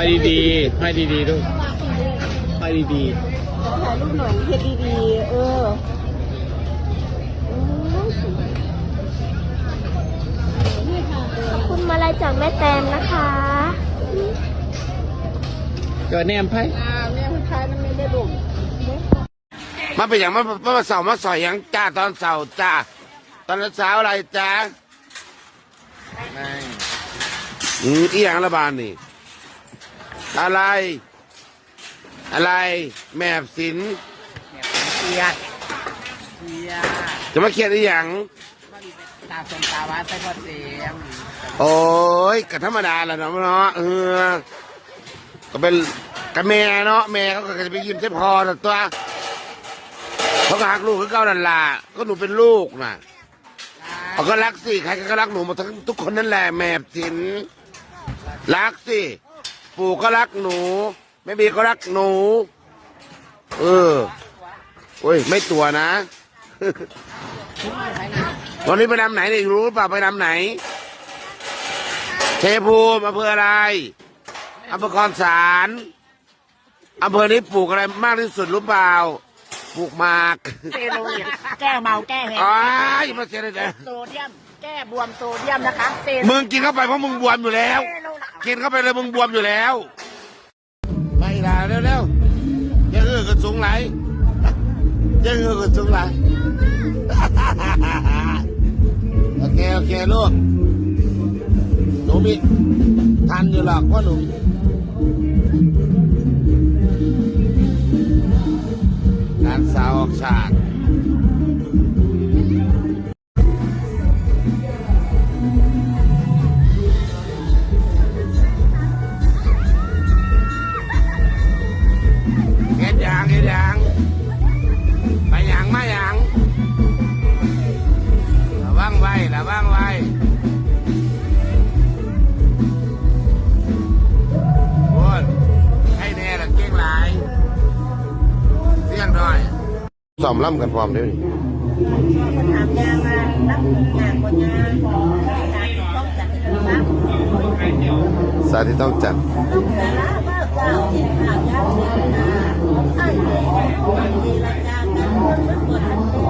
ไปดีๆลูกไปดีถ่ายรูปหน่อยเฮ็ดดีๆเออโอ้ยสวยขอบคุณมาลัยจากแม่แตนนะคะๆเกิดแนมไพ่อ่าแม่คุณชายนั่นไม่ได้ดุมาเป็นอย่างมามาเสาร์มาสอยอย่างจ้าตอนเสาร์จ้าตอนเช้าอะไรจ้าอืมอีหยังละบานนี่ อะไร อะไรแม่สินเกียดเกียดจะมาเครียดอีหยังตาสมตาวัดใส่พอเสียมโอ้ยก็ธรรมดาแหละเนาะเนาะเออก็เป็นกับแม่เนาะแม่เขาก็จะไปยิ้มใช่พอแต่ตัวเขาก็หักลูกคือเก้าดันลาก็หนูเป็นลูกน่ะเขาก็รักสิใครก็รักหนูหมดทั้งทุกคนนั่นแหละแม่สินรักสิ ปู่ก็รักหนูแม่บีก็รักหนู เออโอ้ย ไม่ตัวนะวันนี้ไปนำไหนเนี่ยรู้หรือเปล่าไปนำไหน เทพูมิอำเภออะไรอำเภอคอนสารอำเภอนี้ปลูกอะไรมากที่สุดรู้เปล่าปลูกหมาก เซโลเนี่ยแก้เมาแก้แห้งอ้ายอย่ามาเสียเลยนะโซเดียม แก้บวมโซเดียมนะคะเซมึงกินเข้าไปเพราะมึงบวมอยู่แล้วโลนะกินเข้าไปเลยมึงบวมอยู่แล้วไปด่าเร็วๆอย่าเอื้อกันสูงไหลอย่าเอื้อกันสูงไหล โอเคโอเคลูกหนูมีทันอยู่หรอกว่าหนูการสาวออกฉาก สอมล่ำกันพร้อมเด้วยถามยามารับงานบนงานต้องจัดต้องจัดที่รารับสาธิตต้องจัดต้องสาระว่าเนข่าวยาวเสียนาไอ้ดีละจากันคนมันปวดทันที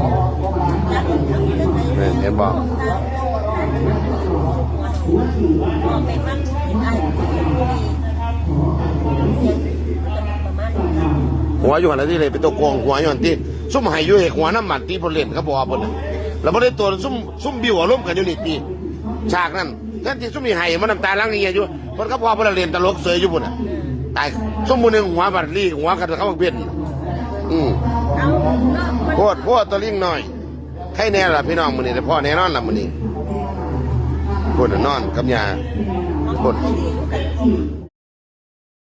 จัดทำยังไงเนี่ยเห็นบอกพ่อไปมันไอ้ประมาณนี้หัวอยู่หันที่เลยเป็นตัวโกงหัวอยู่หันที่ ซุ่มหายอยู่เหกหัวน้ำมันที่พลเล่นเขาบอกบนน่ะแล้วไม่ได้ตัวซุ่มซุ่มบิวอารมณ์กันอยู่นี่ปีฉากนั้นแท่นที่ซุ่มมีไห้มันน้ำตาล้างนี่อยู่มันก็พอพลเล่นตลกเสยอยู่บนน่ะตายซุ่มมือหนึ่งหัวบัดลี่หัวกันเขาบอกเบี้ยนอืมเอาเนาะมันโคตรโคตรตัวลิงหน่อยให้แน่ล่ะพี่น้องมือนี้แต่พ่อแน่นอนล่ะมือนี้ปวดนอนกับยาปวดดีกัน